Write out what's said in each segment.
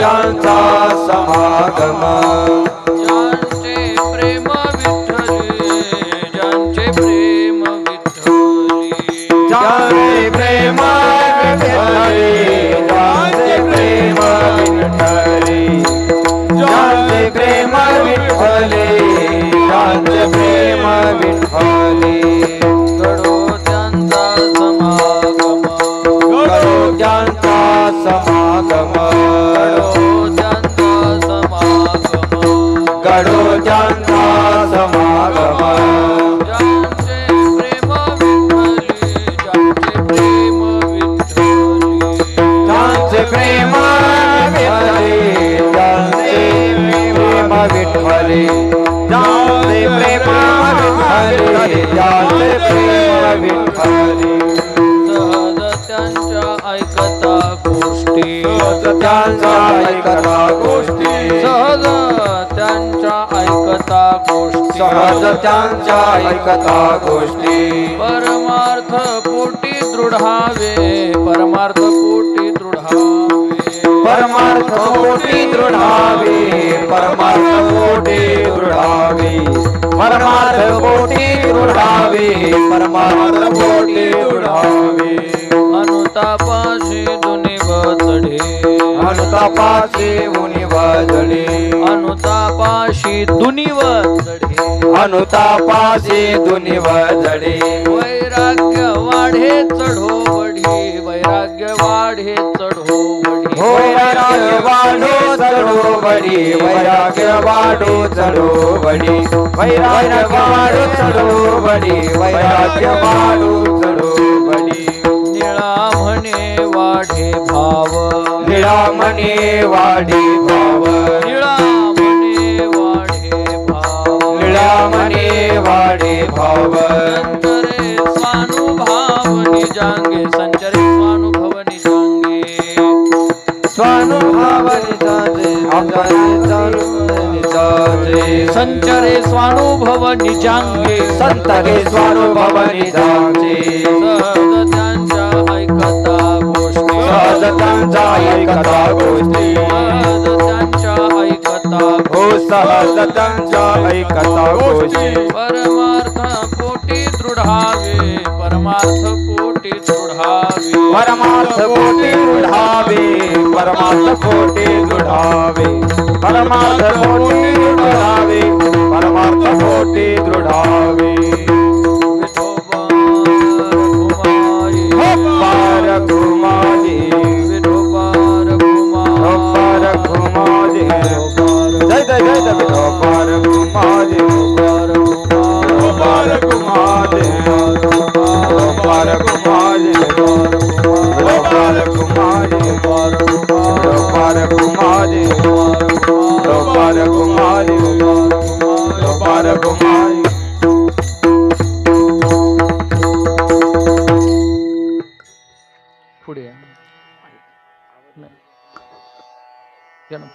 गडोत्यांचा समागम ऐकता गोष्टी. सहज त्यांच्या ऐकता गोष्टी. सहज त्यांच्या ऐकता गोष्टी. परमार्थ पोटी दृढावे. परमार्थ पोटी दृढावे. परमार्थ कोटी दृढावे. परमार्थ कोटी दृढावे. परमार्थ कोटी दृढावे. परमार्थ कोटी दृढावे. अनुतापाशी दुनिव चढे अनुतापाचे वाजळे अनुतापाशी दुनिव चढे अनुतापाचे दुनी वाजळे वैराग्य वाढे चढो वढी वैराग्य वाढे चढो वढी वैराग्य वाढो चढो बडी वैराग्य वाढो चढो बडी वैराग्य वाढो चढो बडी वैराग्य वाढो चढो भाव निळा मने वाढी भाव. निळा म्हणे वाढे भाव. वाढे भाव. संचरे स्वानुभाव निजांगे संचरे स्वानुभव निजांगे संचरे स्वानुभव निजांगे सहज त्यांच्या ऐकता गोष्टी सहज त्यांचा ऐकता गोष्टी. सहज त्यांच्या ऐकता हो सहज त्यांच्या ऐकता गोष्टी. परमार्थ पोटी दृढावे परमार्थ पोटी दृढावे परमार्थ कोटी दृढावे परमार्थ कोटी दृढावे परमार्थ कोटी दृढावे परमार्थ कोटी दृढावे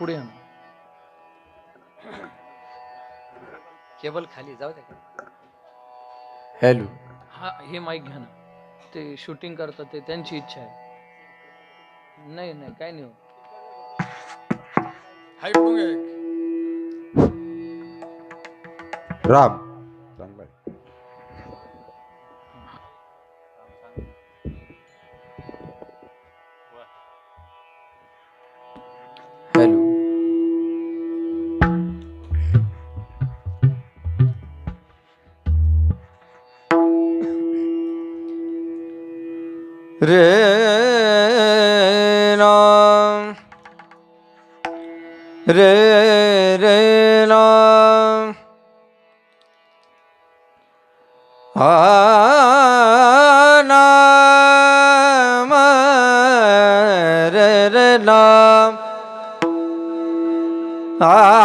पुढे ना केबल खाली जाऊ द्या हॅलो. हा हे माईक घ्या ना. ते शूटिंग करतात ते त्यांची इच्छा आहे. नाही नाही काय नाही होत. राम. आ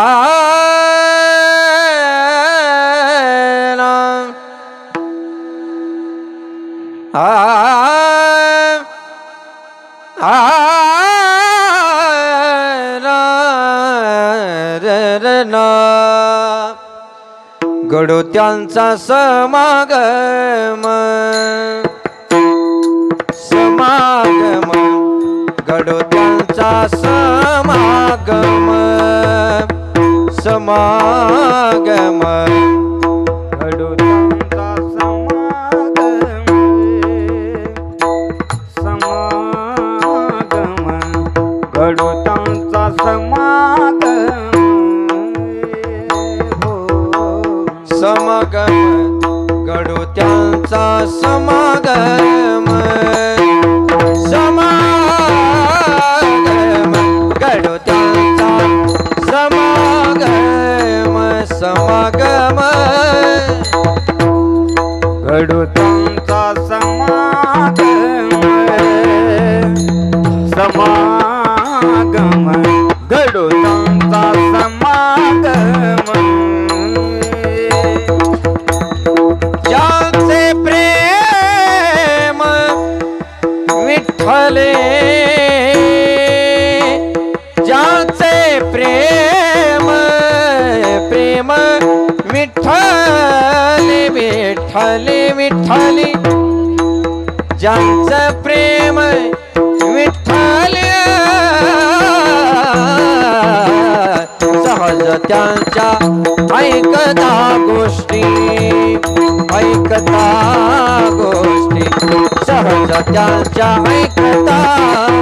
त्यांचा समागम समागम गडोत्यांचा त्यांचा प्रेम विठ्ठले विठ्ठले विठ्ठले। ज्यांचं प्रेम विठ्ठल सहज त्यांच्या ऐकता गोष्टी ऐकता गोष्टी। सहज त्यांच्या ऐकता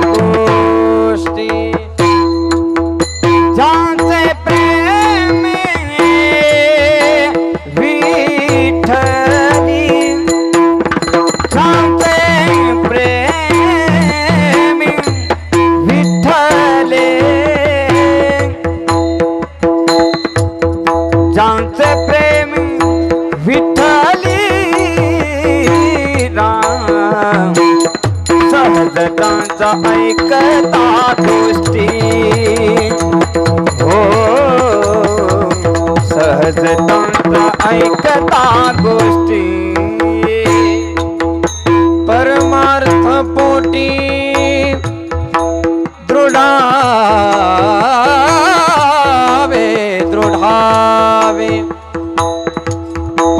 पोटी दृढावे दृढावे.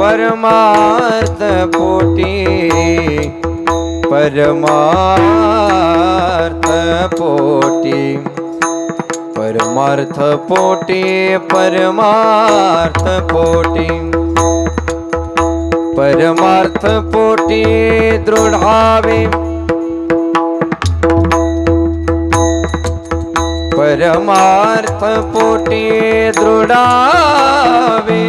परमार्थ पोटी परमार्थ पोटी परमार्थ पोटी परमार्थ पोटी परमार्थ पोटी दृढावे. परमार्थ पोटी दृढावे।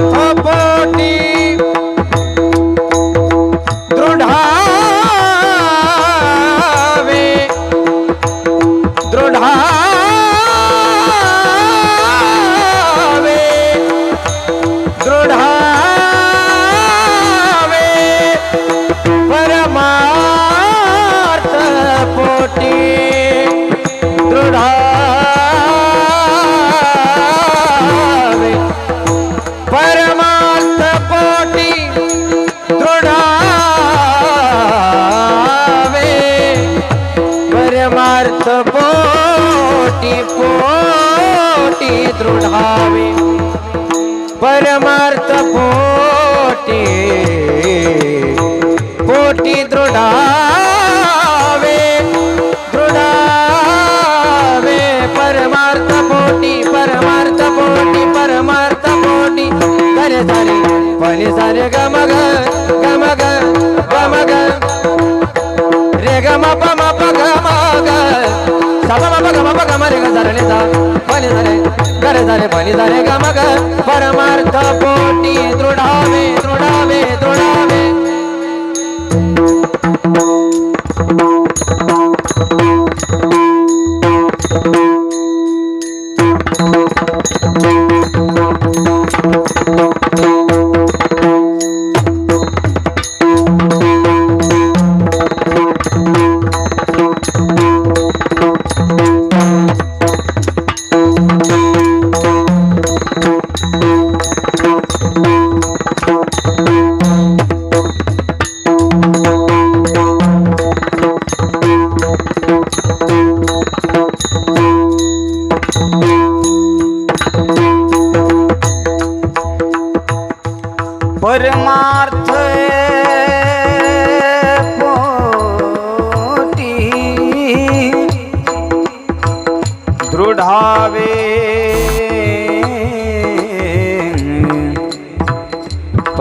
परमार्थ रे माप म म प ग म ग सा प म प ग म ग म ग सा रे नि सा पहिले सारे करे सारे पहिले सारे परमार्थ पोटी दृढावे दृढावे दृढावे.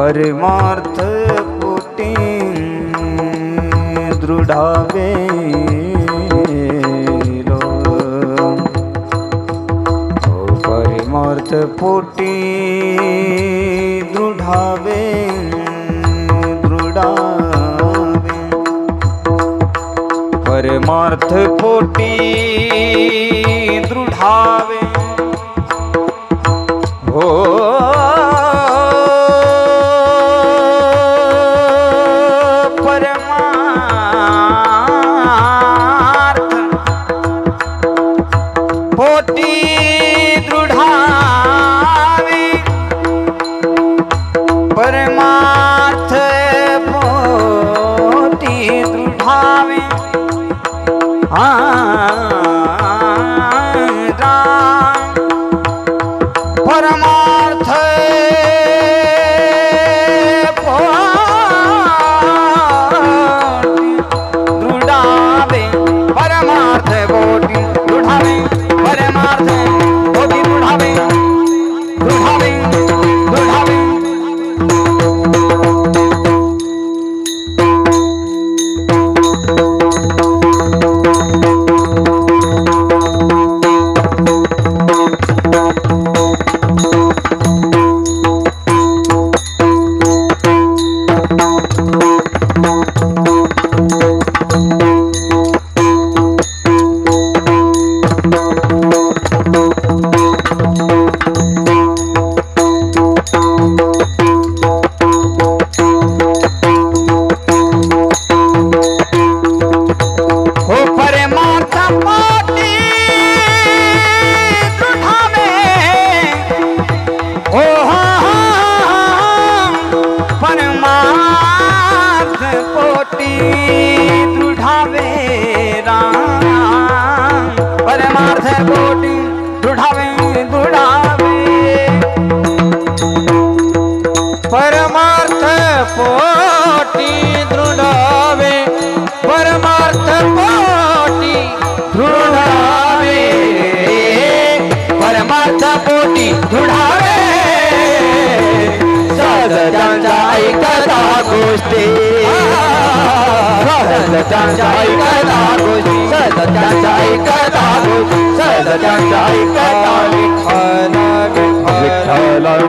परमार्थ पोटी दृढावे परमार्थ पोटी दृढावे दृढावे. परमार्थ पोटी दृढावे दृढावे दृढावे सहजांच्या ऐकता गोष्टी सहजांच्या ऐकता गोष्टी सहजांच्या ऐकता विठ्ठल विठ्ठल